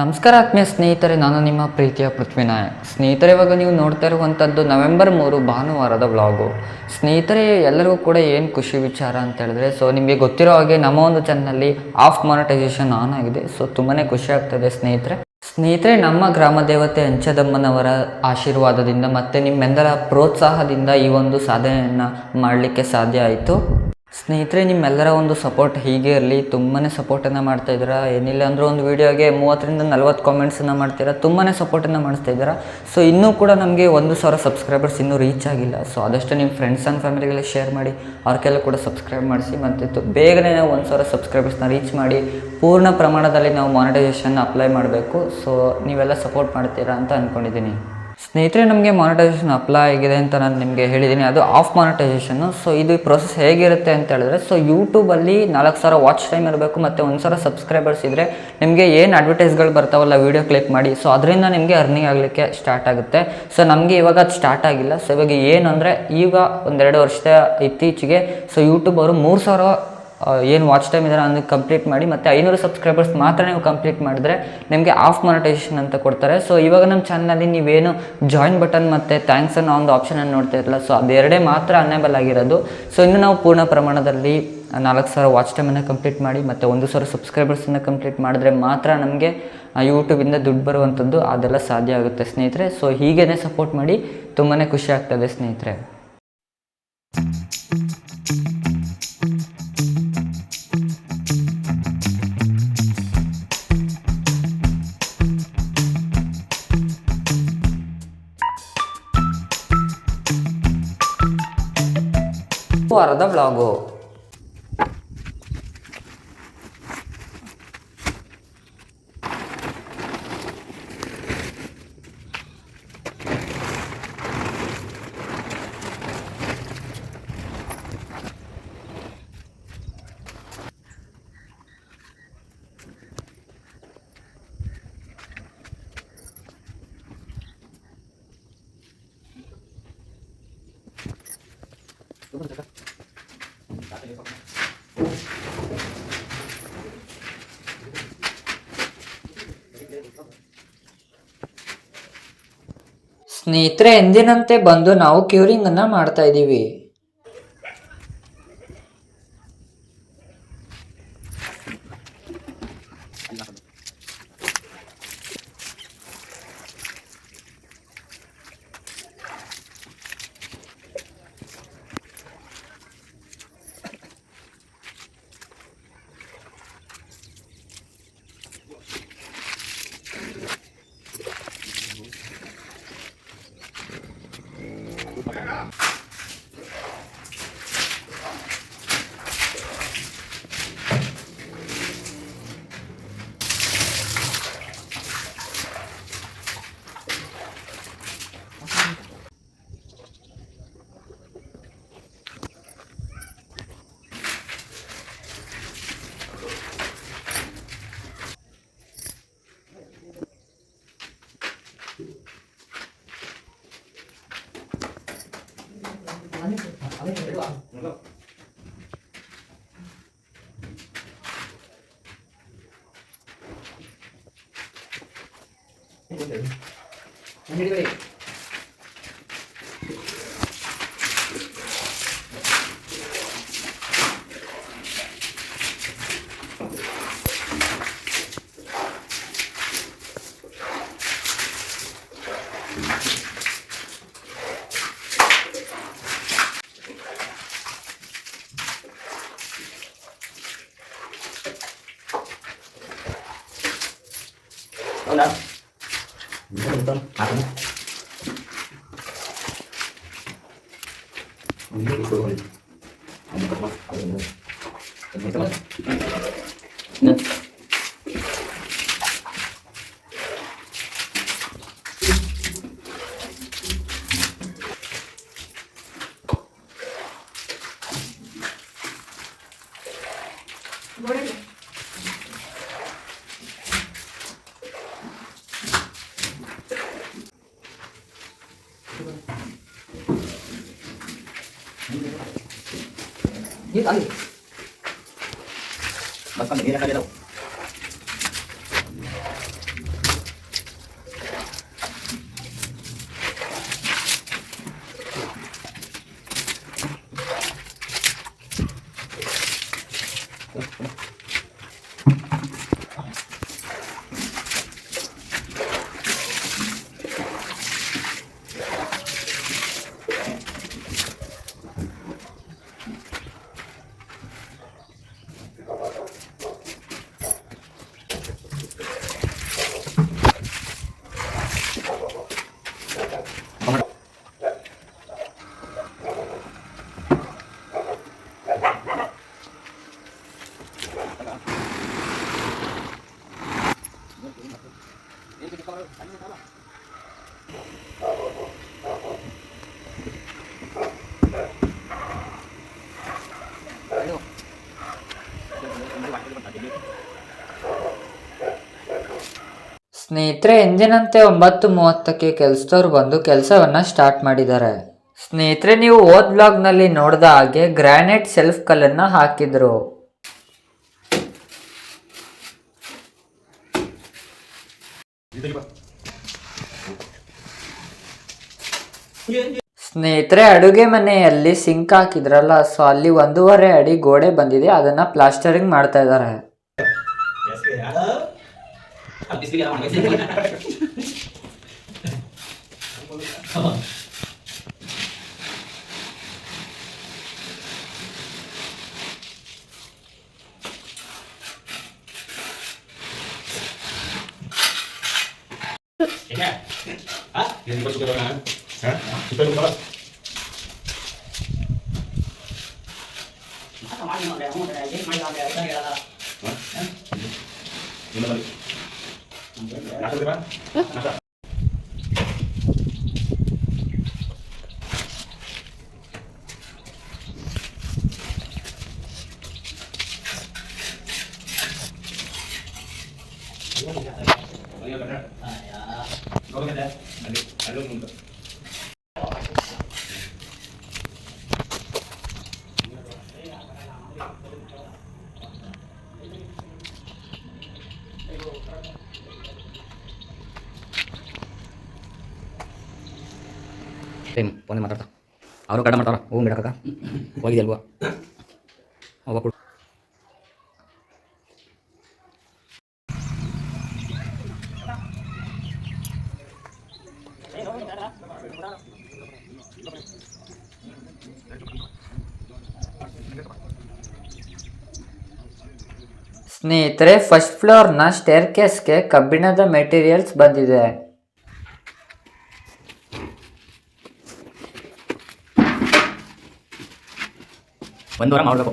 ನಮಸ್ಕಾರ ಆತ್ಮೀಯ ಸ್ನೇಹಿತರೆ, ನಾನು ನಿಮ್ಮ ಪ್ರೀತಿಯ ಪೃಥ್ವಿನಾಯಕ್ ಸ್ನೇಹಿತರೆ, ಇವಾಗ ನೀವು ನೋಡ್ತಾ ಇರುವಂಥದ್ದು ನವೆಂಬರ್ ಮೂರು ಭಾನುವಾರದ ವ್ಲಾಗು. ಸ್ನೇಹಿತರೆ, ಎಲ್ಲರಿಗೂ ಕೂಡ ಏನು ಖುಷಿ ವಿಚಾರ ಅಂತ ಹೇಳಿದ್ರೆ, ಸೊ ನಿಮಗೆ ಗೊತ್ತಿರೋ ಹಾಗೆ ನಮ್ಮ ಒಂದು ಚಾನಲಲ್ಲಿ ಆಫ್ ಮಾನಿಟೈಸೇಷನ್ ಆನ್ ಆಗಿದೆ. ಸೊ ತುಂಬಾ ಖುಷಿ ಆಗ್ತದೆ ಸ್ನೇಹಿತರೆ. ಸ್ನೇಹಿತರೆ, ನಮ್ಮ ಗ್ರಾಮ ದೇವತೆ ಅಂಚದಮ್ಮನವರ ಆಶೀರ್ವಾದದಿಂದ ಮತ್ತು ನಿಮ್ಮೆಂದರ ಪ್ರೋತ್ಸಾಹದಿಂದ ಈ ಒಂದು ಸಾಧನೆಯನ್ನು ಮಾಡಲಿಕ್ಕೆ ಸಾಧ್ಯ ಆಯಿತು. ಸ್ನೇಹಿತರೆ, ನಿಮ್ಮೆಲ್ಲರ ಒಂದು ಸಪೋರ್ಟ್ ಹೀಗೆ ಇರಲಿ. ತುಂಬಾ ಸಪೋರ್ಟನ್ನು ಮಾಡ್ತಾ ಇದ್ದೀರಾ? ಏನಿಲ್ಲ ಅಂದರೂ ಒಂದು ವೀಡಿಯೋಗೆ ಮೂವತ್ತರಿಂದ ನಲ್ವತ್ತು ಕಾಮೆಂಟ್ಸನ್ನು ಮಾಡ್ತೀರಾ? ತುಂಬಾ ಸಪೋರ್ಟನ್ನು ಮಾಡಿಸ್ತಾ ಇದ್ದೀರಾ? ಸೊ ಇನ್ನೂ ಕೂಡ ನಮಗೆ ಒಂದು ಸಾವಿರ ಸಬ್ಸ್ಕ್ರೈಬರ್ಸ್ ಇನ್ನೂ ರೀಚ್ ಆಗಿಲ್ಲ. ಸೊ ಆದಷ್ಟು ನಿಮ್ಮ ಫ್ರೆಂಡ್ಸ್ ಆ್ಯಂಡ್ ಫ್ಯಾಮಿಲಿಗೆಲ್ಲ ಶೇರ್ ಮಾಡಿ. ಅವ್ರಿಗೆಲ್ಲ ಕೂಡ ಸಬ್ಸ್ಕ್ರೈಬ್ ಮಾಡಿಸಿ. ಮತ್ತು ಬೇಗನೆ ನಾವು ಒಂದು ಸಾವಿರ ಸಬ್ಸ್ಕ್ರೈಬರ್ಸ್ನ ರೀಚ್ ಮಾಡಿ. ಪೂರ್ಣ ಪ್ರಮಾಣದಲ್ಲಿ ನಾವು ಮಾನಿಟೈಸೇಷನ್ ಅಪ್ಲೈ ಮಾಡಬೇಕು. ಸೊ ನೀವೆಲ್ಲ ಸಪೋರ್ಟ್ ಮಾಡ್ತೀರಾ ಅಂತ ಅಂದ್ಕೊಂಡಿದ್ದೀನಿ ಸ್ನೇಹಿತರೆ, ನಮಗೆ ಮಾನಿಟೈಸೇಷನ್ ಅಪ್ಲೈ ಆಗಿದೆ ಅಂತ ನಾನು ನಿಮಗೆ ಹೇಳಿದ್ದೀನಿ ಅದು ಆಫ್ ಮಾನಿಟೈಸೇಷನ್ನು ಸೊ ಇದು ಪ್ರೊಸೆಸ್ ಹೇಗಿರುತ್ತೆ ಅಂತ ಹೇಳಿದ್ರೆ ಸೊ ಯೂಟ್ಯೂಬಲ್ಲಿ ನಾಲ್ಕು ಸಾವಿರ ವಾಚ್ ಟೈಮ್ ಇರಬೇಕು ಮತ್ತು ಒಂದು ಸಾವಿರ ಸಬ್ಸ್ಕ್ರೈಬರ್ಸ್ ಇದ್ದರೆ ನಿಮಗೆ ಏನು ಅಡ್ವರ್ಟೈಸ್ಗಳು ಬರ್ತಾವಲ್ಲ ವೀಡಿಯೋ ಕ್ಲಿಕ್ ಮಾಡಿ. ಸೊ ಅದರಿಂದ ನಿಮಗೆ ಅರ್ನಿಂಗ್ ಆಗಲಿಕ್ಕೆ ಸ್ಟಾರ್ಟ್ ಆಗುತ್ತೆ. ಸೊ ನಮಗೆ ಇವಾಗ ಅದು ಸ್ಟಾರ್ಟ್ ಆಗಿಲ್ಲ. ಸೊ ಇವಾಗ ಏನು ಅಂದರೆ, ಈಗ ಒಂದೆರಡು ವರ್ಷದ ಇತ್ತೀಚೆಗೆ ಸೊ ಯೂಟ್ಯೂಬ್ ಅವರು ಮೂರು ಸಾವಿರ ಏನು ವಾಚ್ ಟೈಮ್ ಇದ್ದಾರೆ ಅದನ್ನು ಕಂಪ್ಲೀಟ್ ಮಾಡಿ ಮತ್ತು ಐನೂರು ಸಬ್ಸ್ಕ್ರೈಬರ್ಸ್ ಮಾತ್ರ ನೀವು ಕಂಪ್ಲೀಟ್ ಮಾಡಿದ್ರೆ ನಿಮಗೆ ಆಫ್ ಮಾನಿಟೈಸೇಷನ್ ಅಂತ ಕೊಡ್ತಾರೆ. ಸೊ ಇವಾಗ ನಮ್ಮ ಚಾನಲಲ್ಲಿ ನೀವೇನು ಜಾಯಿನ್ ಬಟನ್ ಮತ್ತು ಥ್ಯಾಂಕ್ಸ್ ಅನ್ನೋ ಒಂದು ಆಪ್ಷನನ್ನು ನೋಡ್ತಾ ಇರಲ್ಲ. ಸೊ ಅದೆರಡೇ ಮಾತ್ರ ಅನೇಬಲ್ ಆಗಿರೋದು. ಸೊ ಇನ್ನು ನಾವು ಪೂರ್ಣ ಪ್ರಮಾಣದಲ್ಲಿ ನಾಲ್ಕು ಸಾವಿರ ವಾಚ್ ಟೈಮನ್ನು ಕಂಪ್ಲೀಟ್ ಮಾಡಿ ಮತ್ತು ಒಂದು ಸಾವಿರ ಸಬ್ಸ್ಕ್ರೈಬರ್ಸನ್ನು ಕಂಪ್ಲೀಟ್ ಮಾಡಿದ್ರೆ ಮಾತ್ರ ನಮಗೆ ಯೂಟ್ಯೂಬಿಂದ ದುಡ್ಡು ಬರುವಂಥದ್ದು ಅದೆಲ್ಲ ಸಾಧ್ಯ ಆಗುತ್ತೆ ಸ್ನೇಹಿತರೆ. ಸೊ ಹೀಗೇ ಸಪೋರ್ಟ್ ಮಾಡಿ ತುಂಬಾ ಖುಷಿ ಆಗ್ತದೆ ಸ್ನೇಹಿತರೆ. Fora da vlogo! ಸ್ನೇಹಿತರೆ ಎಂದಿನಂತೆ ಬಂದು ನಾವು ಕ್ಯೂರಿಂಗ್ ಅನ್ನ ಮಾಡ್ತಾ ಇದ್ದೀವಿ. ಹೌದಾ Dito, ay. Mas pamilya ka daw. ಸ್ನೇಹಿತರೆ ಎಂದಿನಂತೆ ಒಂಬತ್ತು ಮೂವತ್ತಕ್ಕೆ ಕೆಲಸದವ್ರು ಬಂದು ಕೆಲಸವನ್ನ ಸ್ಟಾರ್ಟ್ ಮಾಡಿದ್ದಾರೆ. ಸ್ನೇಹಿತರೆ, ನೀವು ಓದ್ ಬ್ಲಾಗ್ನಲ್ಲಿ ನೋಡಿದ ಹಾಗೆ ಗ್ರಾನೈಟ್ ಸೆಲ್ಫ್ ಕಲ್ಲನ್ನು ಹಾಕಿದ್ರು. ಸ್ನೇಹಿತರೆ, ಅಡುಗೆ ಮನೆಯಲ್ಲಿ ಸಿಂಕ್ ಹಾಕಿದ್ರಲ್ಲ ಸೊ ಅಲ್ಲಿ ಒಂದೂವರೆ ಅಡಿ ಗೋಡೆ ಬಂದಿದೆ, ಅದನ್ನ ಪ್ಲಾಸ್ಟರಿಂಗ್ ಮಾಡ್ತಾ ಇದ್ದಾರೆ. habis pikir aman sih Ya. Ah, yang masuk ke dalam. Hah? Kita lupa. Phone ಮಾತಾಡ್ತಾ? ಅವರು ಕಡ ಮಾಡ್ತಾರ ಹೂವು ಬಿಡಕ್ಕ ಹೋಗಿದ್ಯಲ್ವ? ಹೋಗ ಕೊಡು. ಸ್ನೇಹಿತರೆ ಫಸ್ಟ್ ಫ್ಲೋರ್ನ ಸ್ಟೇರ್ ಕೇಸ್ಗೆ ಕಬ್ಬಿಣದ ಮೆಟೀರಿಯಲ್ಸ್ ಬಂದಿದೆ. ಒಂದು ವಾರ ಮಾಡಬೇಕು.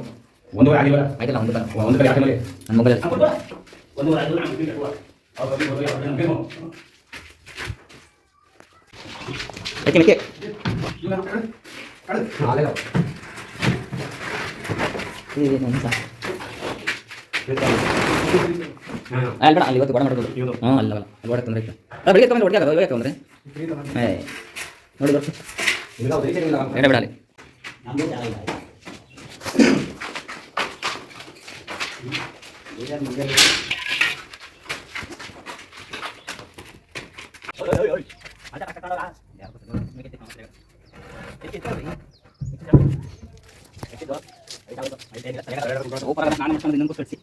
ಒಂದು ವಾರ ಆಗಿಲ್ಲ ಆಯ್ತಲ್ಲ ಒಂದು ವಾರ ಒಂದು ಕಡೆ ಆದ್ಮೇಲೆ. ನನ್ನ ಮೊಬೈಲ್ ಒಂದು ವಾರ ಆಗಿಲ್ಲ ನಮ್ಗೆ ಬೇಕು. ಅಲ್ಲಿ ಬೇಡ ಅಲ್ಲಿ ಇವತ್ತು ಗೋಡ ಮಾಡೋದು ಹ್ಞೂ ಅಲ್ಲ ಅಲ್ಲ ಅಲ್ಲಿ ಗೋಡ ತೊಂದರೆ ಅಲ್ಲ ಬೆಳಿಗ್ಗೆ ತೊಂದರೆ ಹೊಡಿಯಾಗ ಬೆಳಿಗ್ಗೆ ತೊಂದರೆ ಏ ನೋಡಿ ಬರ್ತು ಇಲ್ಲ. ಬೇಡ ಅಲ್ಲಿ. ನಾನು ಮಾಡ್ಕೊಂಡು ಇನ್ನೊಂದು ಕಳಿಸಿ.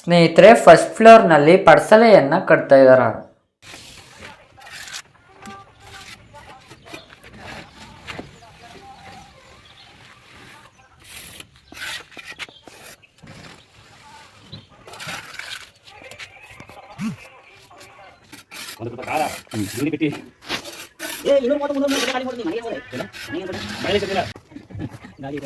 ಸ್ನೇಹಿತರೆ ಫಸ್ಟ್ ಫ್ಲೋರ್ನಲ್ಲಿ ಪಡ್ಸಲೆಯನ್ನ ಕಟ್ತಾ ಇದ್ದಾರೆ ಒಂದು ನೀರು ಬಿಟ್ಟು ಏ ಇನ್ನೂರು ಮೂವತ್ತು ಮುನ್ನೂರು ಗಾಡಿ ಹೊಡ್ತೀನಿ ಮನೆಗೆ ಗಾಡಿ ಇದೆ ಗಾಡಿ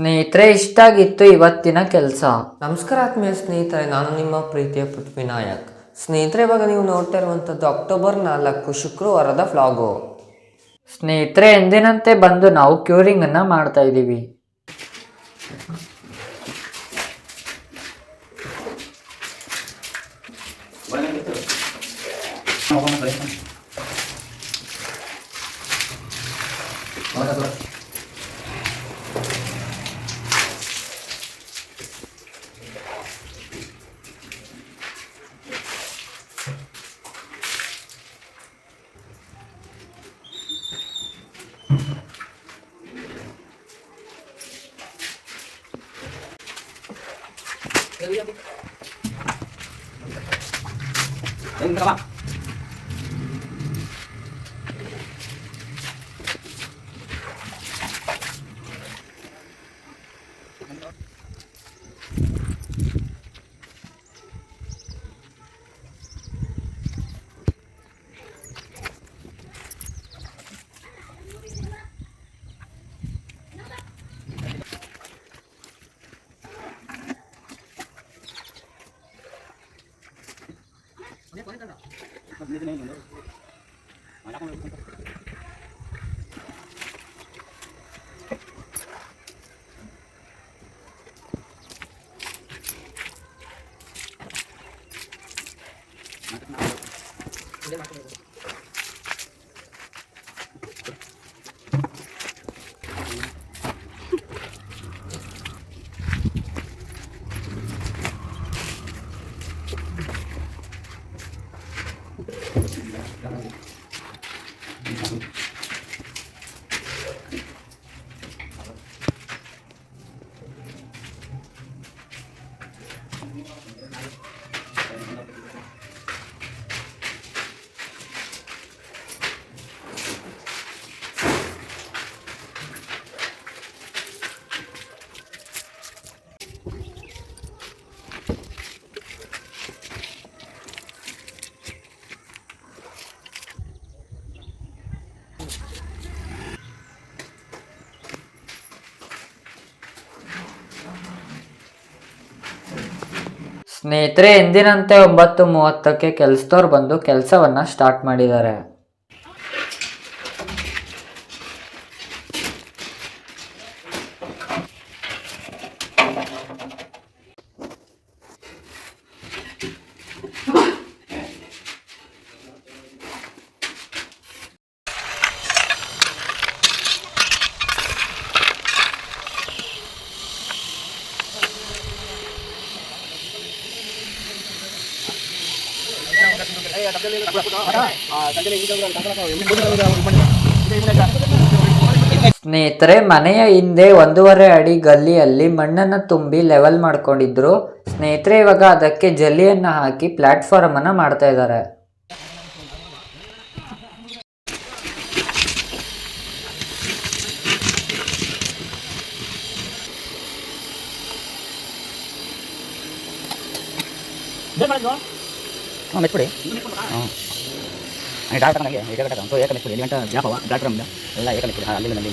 ಸ್ನೇಹಿತರೆ ಇಷ್ಟಾಗಿತ್ತು ಇವತ್ತಿನ ಕೆಲಸ. ನಮಸ್ಕಾರ ಆತ್ಮೀಯ ಸ್ನೇಹಿತರೆ ನಾನು ನಿಮ್ಮ ಪ್ರೀತಿಯ ಪೃಥ್ವಿನಾಯಕ್. ಸ್ನೇಹಿತರೆ ಇವಾಗ ನೀವು ನೋಡ್ತಾ ಇರುವಂಥದ್ದು ಅಕ್ಟೋಬರ್ ನಾಲ್ಕು ಶುಕ್ರವಾರದ ಫ್ಲಾಗು ಸ್ನೇಹಿತರೆ ಎಂದಿನಂತೆ ಬಂದು ನಾವು ಕ್ಯೂರಿಂಗನ್ನು ಮಾಡ್ತಾ ಇದ್ದೀವಿ. más que me gusta. ಸ್ನೇಹಿತರೆ ಎಂದಿನಂತೆ ಒಂಬತ್ತು ಮೂವತ್ತಕ್ಕೆ ಕೆಲಸದವ್ರು ಬಂದು ಕೆಲಸವನ್ನ ಸ್ಟಾರ್ಟ್ ಮಾಡಿದ್ದಾರೆ. ಸ್ನೇಹಿತರೆ, ಮನೆಯ ಹಿಂದೆ ಒಂದೂವರೆ ಅಡಿ ಗಲ್ಲಿಯಲ್ಲಿ ಮಣ್ಣನ್ನು ತುಂಬಿ ಲೆವೆಲ್ ಮಾಡ್ಕೊಂಡಿದ್ರು. ಸ್ನೇಹಿತರೆ, ಇವಾಗ ಅದಕ್ಕೆ ಜಲ್ಲಿಯನ್ನು ಹಾಕಿ ಪ್ಲಾಟ್ಫಾರ್ಮ್ ಅನ್ನ ಮಾಡ್ತಾ ಇದ್ದಾರೆ. ಹಾಂ ಮೆಚ್ಕೊಡಿ ಹಾಂ ಡಾಕ್ಟರ್ ನನಗೆ ಏಕ ಘಟಕ ಅಂತ ಏಕ ಮೆಚ್ಕೊಡಿ ಎಲ್ಲಿ ಗಂಟೆ ಜಾಪವ ಡಾಕ್ಟರ್ ನಮ್ದು ಎಲ್ಲ ಏಕ ಮೆಚ್ಕೊಡಿ ಹಾಂ ಅಲ್ಲಿ ಅಲ್ಲಿ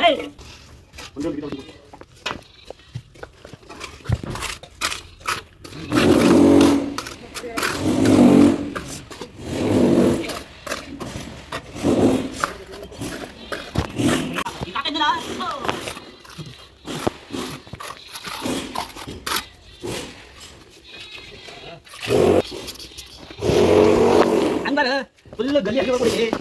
Hey! ಗಲ್ಲಿ ಹಾಕಿ ಬರ್ಬಿಡಿ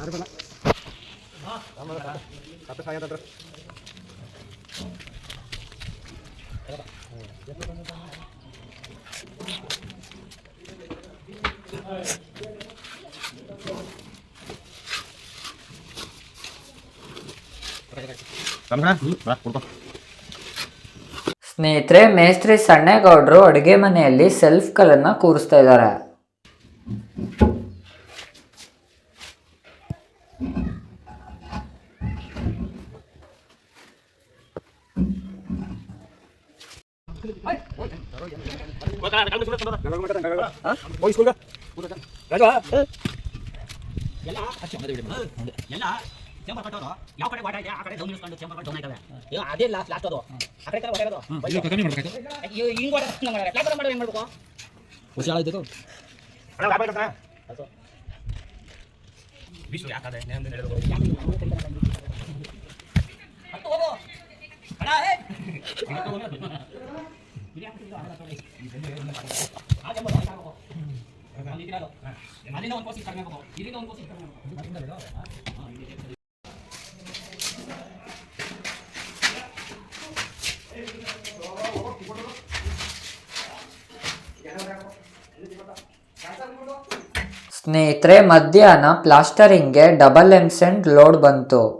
ആരും കത്ത് സായ തത്ര ಸ್ನೇಹಿತರೆ ಮೇಸ್ತ್ರಿ ಸಣ್ಣೇಗೌಡರು ಅಡುಗೆ ಮನೆಯಲ್ಲಿ ಸೆಲ್ಫ್ಗಳನ್ನು ಕೂರಿಸ್ತಾ ಇದ್ದಾರೆ ಎಲ್ಲ ಚೇಂಬರ್ ಕಟ್ಟೋದು ಯಾವ ಕಡೆ ವಾಟ ಇದೆ ಆ ಕಡೆ ಡೌನ್ ಚೇಂಬರ್ ಅದೇ ಲಾಸ್ಟ್ ಲಾಸ್ಟ್ ಅದು ಆ ಕಡೆ ಕಡೆ ಮಾಡೋದು ಹೆಂಗ್ ಮಾಡ್ಬೇಕು ಅಣ್ಣ ಹೇ ಸ್ನೇಹಿತರೆ ಮಧ್ಯಾಹ್ನ ಪ್ಲಾಸ್ಟರಿಂಗ್ಗೆ ಡಬಲ್ ಎಂಸೆಂಟ್ ಲೋಡ್ ಬಂತು.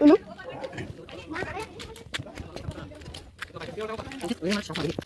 Ano? Ano?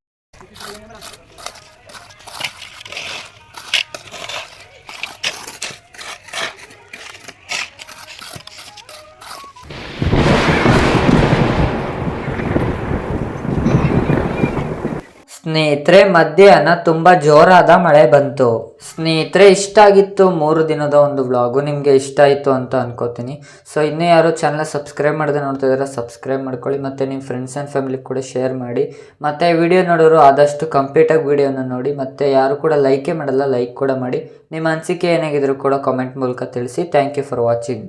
ಸ್ನೇಹಿತರೆ, ಮಧ್ಯಾಹ್ನ ತುಂಬ ಜೋರಾದ ಮಳೆ ಬಂತು. ಸ್ನೇಹಿತರೆ, ಇಷ್ಟ ಆಗಿತ್ತು ಮೂರು ದಿನದ ಒಂದು ವ್ಲಾಗು ನಿಮಗೆ ಇಷ್ಟ ಆಯಿತು ಅಂತ ಅನ್ಕೋತೀನಿ. ಸೊ ಇನ್ನೂ ಯಾರು ಚಾನಲ್ ಸಬ್ಸ್ಕ್ರೈಬ್ ಮಾಡದೆ ನೋಡ್ತಾ ಇದ್ದಾರೆ ಸಬ್ಸ್ಕ್ರೈಬ್ ಮಾಡ್ಕೊಳ್ಳಿ ಮತ್ತು ನಿಮ್ಮ ಫ್ರೆಂಡ್ಸ್ ಆ್ಯಂಡ್ ಫ್ಯಾಮಿಲಿ ಕೂಡ ಶೇರ್ ಮಾಡಿ. ಮತ್ತು ವಿಡಿಯೋ ನೋಡೋರು ಆದಷ್ಟು ಕಂಪ್ಲೀಟಾಗಿ ವಿಡಿಯೋನ ನೋಡಿ, ಮತ್ತು ಯಾರು ಕೂಡ ಲೈಕೇ ಮಾಡಲ್ಲ ಲೈಕ್ ಕೂಡ ಮಾಡಿ. ನಿಮ್ಮ ಅನಿಸಿಕೆ ಏನಾಗಿದ್ರು ಕೂಡ ಕಾಮೆಂಟ್ ಮೂಲಕ ತಿಳಿಸಿ. Thank you for watching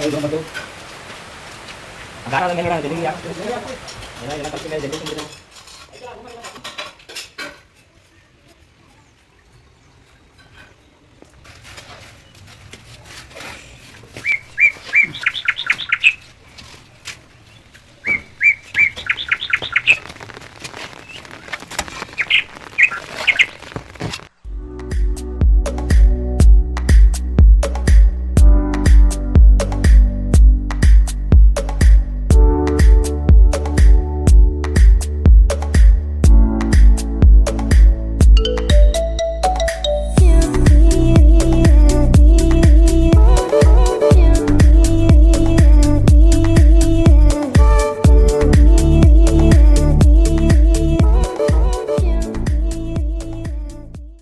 ay gumagaw. Ang gara lang yan lang, dali niya. Yan lang, yan lang, pagpilay, dali kong.